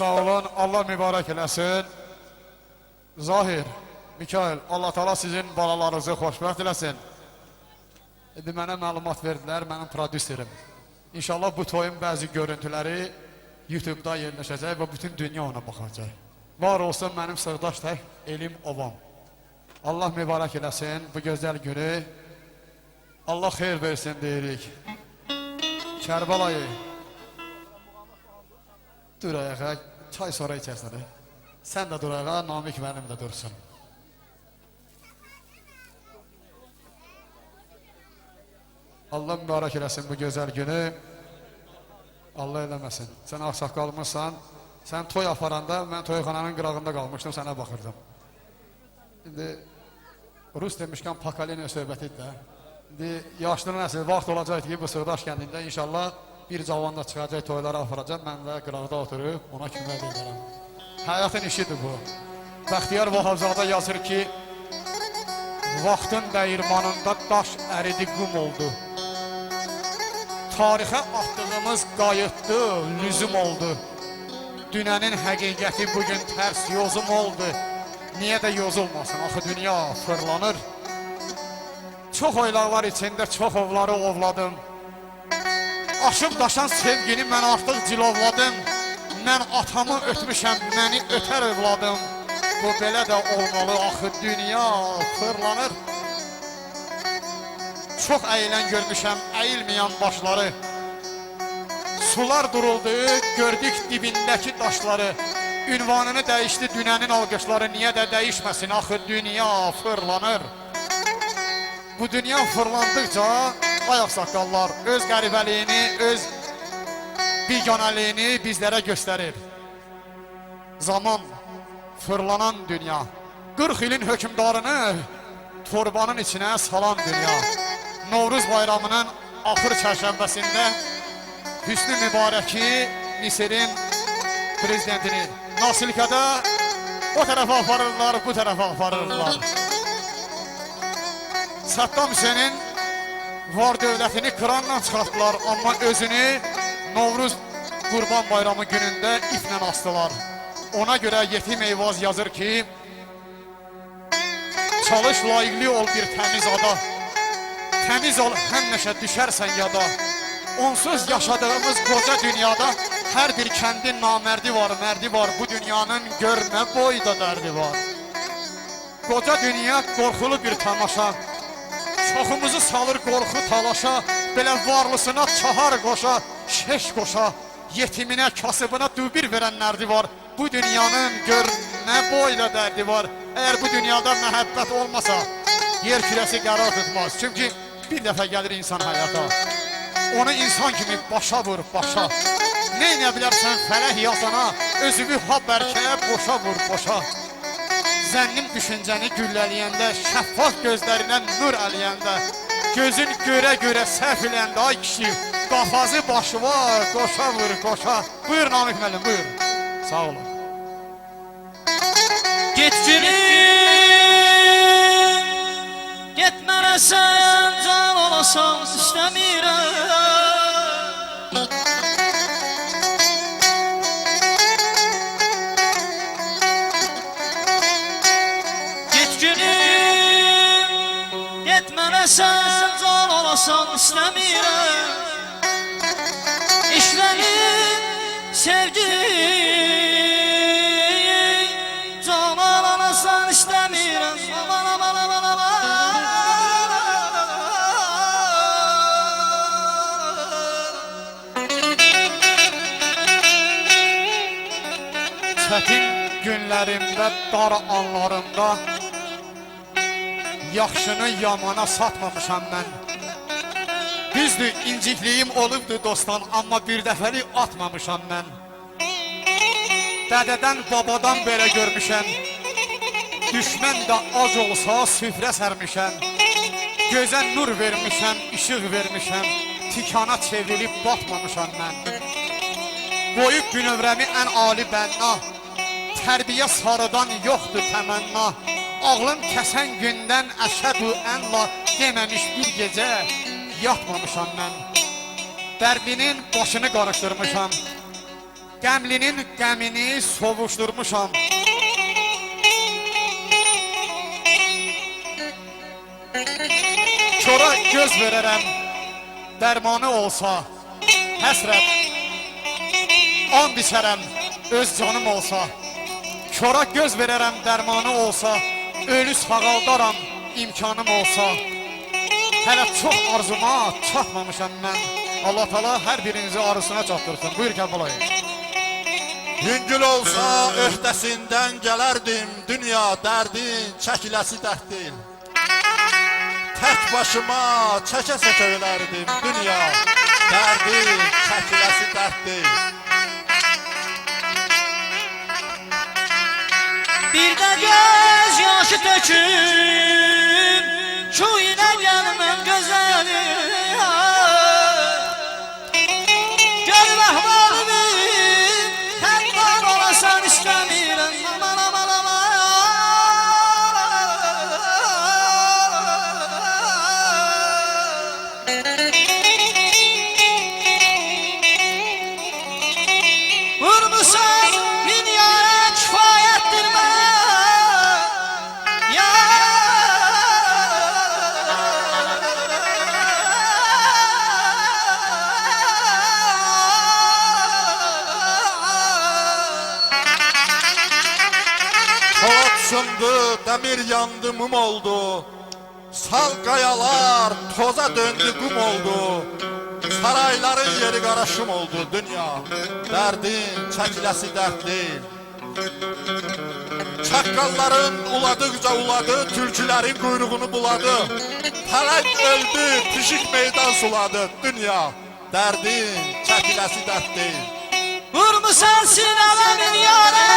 sağ olun. Allah mübarək eləsin. Zahir, Mikail, Allah Taala sizin balalarınızı xoşbəxt eləsin. İndi mənə məlumat verdilər, mənim prodüserim. İnşallah bu toyun bəzi görüntüləri YouTube-da yerləşəcək və bütün dünya ona baxacaq. Var olsun mənim sırdaş tək Elim Ovam. Allah mübarək eləsin bu gözəl günü. Allah xeyir versin deyirik. Kərbəlayı. Dur ayağa, çay sonra içərsən. he? Sən də dur ayağa, Namik mənim də dursun. Allah mübarək eləsin bu gözəl günü. Allah eləməsin. Sən ağsaqqalmısan. Sən toy aparanda mən toyxananın qırağında qalmışdım, sənə baxırdım. İndi Rus demişkən Pakaleniya söhbətidir də. İndi yaşlı nəsil vaxt olacaq ki, bu Sığdaş kəndində inşallah bir cavan da çıxacaq, toylara aparacaq. Mən də qırağda oturub ona kömək edərəm. Həyatın işidir bu. Bəxtiyar Vahabzadə yazır ki, vaxtın dəyirmanında daş əridi qum oldu. Tarixə atdığımız qayıtdı, lüzum oldu. Dünənin həqiqəti bugün tərs yozum oldu. Niyə də yozulmasın? Axı dünya fırlanır. Çox oylaqlar içində çox ovları ovladım. Aşıb daşan sevgini mən artıq cilovladım. Mən atamı ötmüşəm, məni ötər övladım. Bu belə də olmalı, axı dünya fırlanır. Çox əyilən görmüşəm, əyilməyən başları. Sular duruldu, gördük dibindəki daşları. Ünvanını dəyişdi dünənin alqışları, niyə də dəyişməsin, axı dünya fırlanır. Bu dünya fırlandıkça ayaq saqqallar öz qəribəliyini, öz biganəliyini bizlərə göstərir. Zaman fırlanan dünya, 40 ilin hökmdarını torbanın içinə salan dünya. Novruz bayramının axır çərşənbəsində Hüsnü Mübarəki Misirin prezidentini Nasilikədə o tərəfə aparırlar, bu tərəfə aparırlar. Saddam Hüseynin var dövlətini kranla çıxartdılar, amma özünü Novruz Qurban Bayramı günündə iplə astılar. Ona görə Yetim Eyvaz yazır ki, Çalış layiqli ol bir təmiz ada, Təmiz ol həmişə düşərsən yada. Onsuz yaşadığımız qoca dünyada hər bir kəndin namərdi var, mərdi var. Bu dünyanın gör nə boyda dərdi var. Qoca dünya qorxulu bir tamaşa. Çoxumuzu salır qorxu talaşa. Belə varlısına çahar qoşa, şeş qoşa. Yetiminə, kasıbına dübir verənlərdi var. Bu dünyanın gör nə boyda dərdi var. Əgər bu dünyada məhəbbət olmasa, yer kürəsi qərar tutmaz. Çünki bir dəfə gəlir insan həyata. Onu insan kimi başa vur, başa. Neynə bilərsən fərəh yazana, özünü ha bərkəyə boşa vur, boşa. Zənnim düşüncəni güllələyəndə, şəffaf gözlərinə nur ələyəndə, gözün görə-görə səhv eləyəndə, ay kişi, qafazı başı var, qoşa vur, qoşa. Buyur Namik müəllim, buyur. Sağ olun. Get gülüm Getmərəsən can olasan istəmirəm can olasan istəmirəm İşlərin sevgi Canan anasan istəmirəm Aman aman aman aman. Çətin günlərimdə, dar anlarımda Yaxşını yamana satmamışam mən Düzdür, incikliyim olubdu dostan Amma bir dəfəlik atmamışam mən Dədədən, babadan belə görmüşəm. Düşmən də ac olsa süfrə sərmişəm. Gözə nur vermişəm, işıq vermişəm. Tikana çevrilib batmamışam mən. Qoyub bünövrəmi ən ali bənna. Tərbiyə sarıdan yoxdur təmənna. Ağlım kəsən gündən əşhədü ənla Deməmiş bir gecə yatmamışam mən Dərbinin başını qarışdırmışam Qəmlinin qəmini sovuşdurmuşam. Çora göz verərəm, dərmanı olsa, həsrət. And içərəm, öz canım olsa. Çora göz verərəm, dərmanı olsa, ölü sağaldaram, imkanım olsa. Hələ çox arzuma çatmamışam mən. Allah Taala hər birinizi arzusuna çatdırsın. Buyur Kərbəlayı. Yüngül olsa öhdəsindən gələrdim Dünya dərdin çəkiləsi dərd deyil Tək başıma çəkə-çəkə ölərdim Dünya dərdin çəkiləsi dərd deyil Bir də göz yaşı töküm Şu ilə gəlməm gözəli yandı, mum oldu. Sal qayalar toza döndü, qum oldu. Sarayların yeri qaraşım oldu dünya. Dərdin çəkiləsi dərd deyil Çaqqalların uladıqca uladı, tülkülərin quyruğunu buladı. Pələng öldü, pişik meydan suladı dünya. Dərdin çəkiləsi dərd deyil Vurmusan sinəmə min yara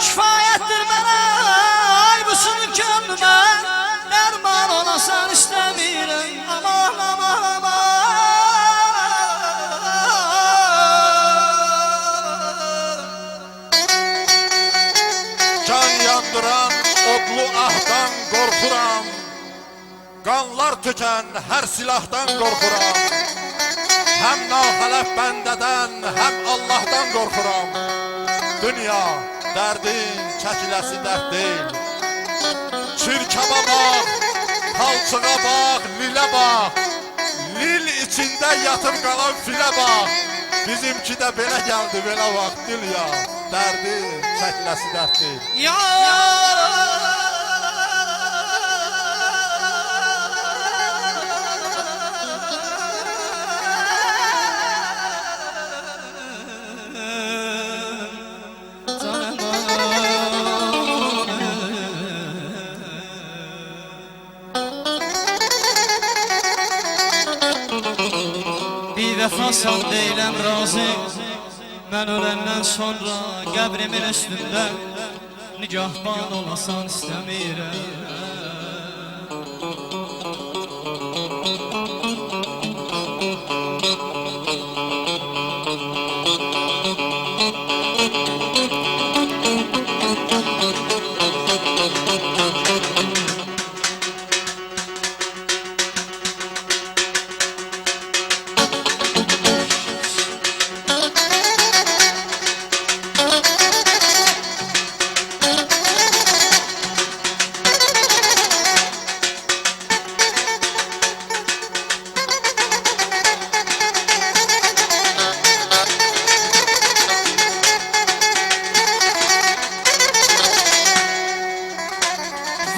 Kifayettir bana Sınıf gönlüme Derman olasan istəmirəm Aman aman aman. Can yandıran odlu ahdan qorxuram Qanlar tökən hər silahdan qorxuram Həm naxələf bəndədən, həm Allahdan qorxuram Dünya dərdin çəkiləsi dərd deyil Çirkaba bax, palçığa bax, lilə bax Lil içində yatıb qalan filə bax Bizimki də belə gəldi, belə vaxt dünya Dərdin çəkiləsi dərd deyil Ya! Bir razı. Mən öləndən sonra qəbrimin üstündə Nigahban olasan istəmirəm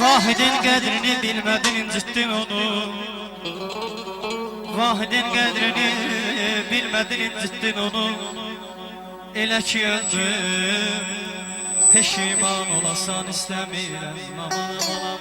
Vahidin qədrini bilmədin incitdin onu. Vahidin qədrini bilmədin incitdin onu. Elə ki öldüm Peşiman olasan istəmirəm aman aman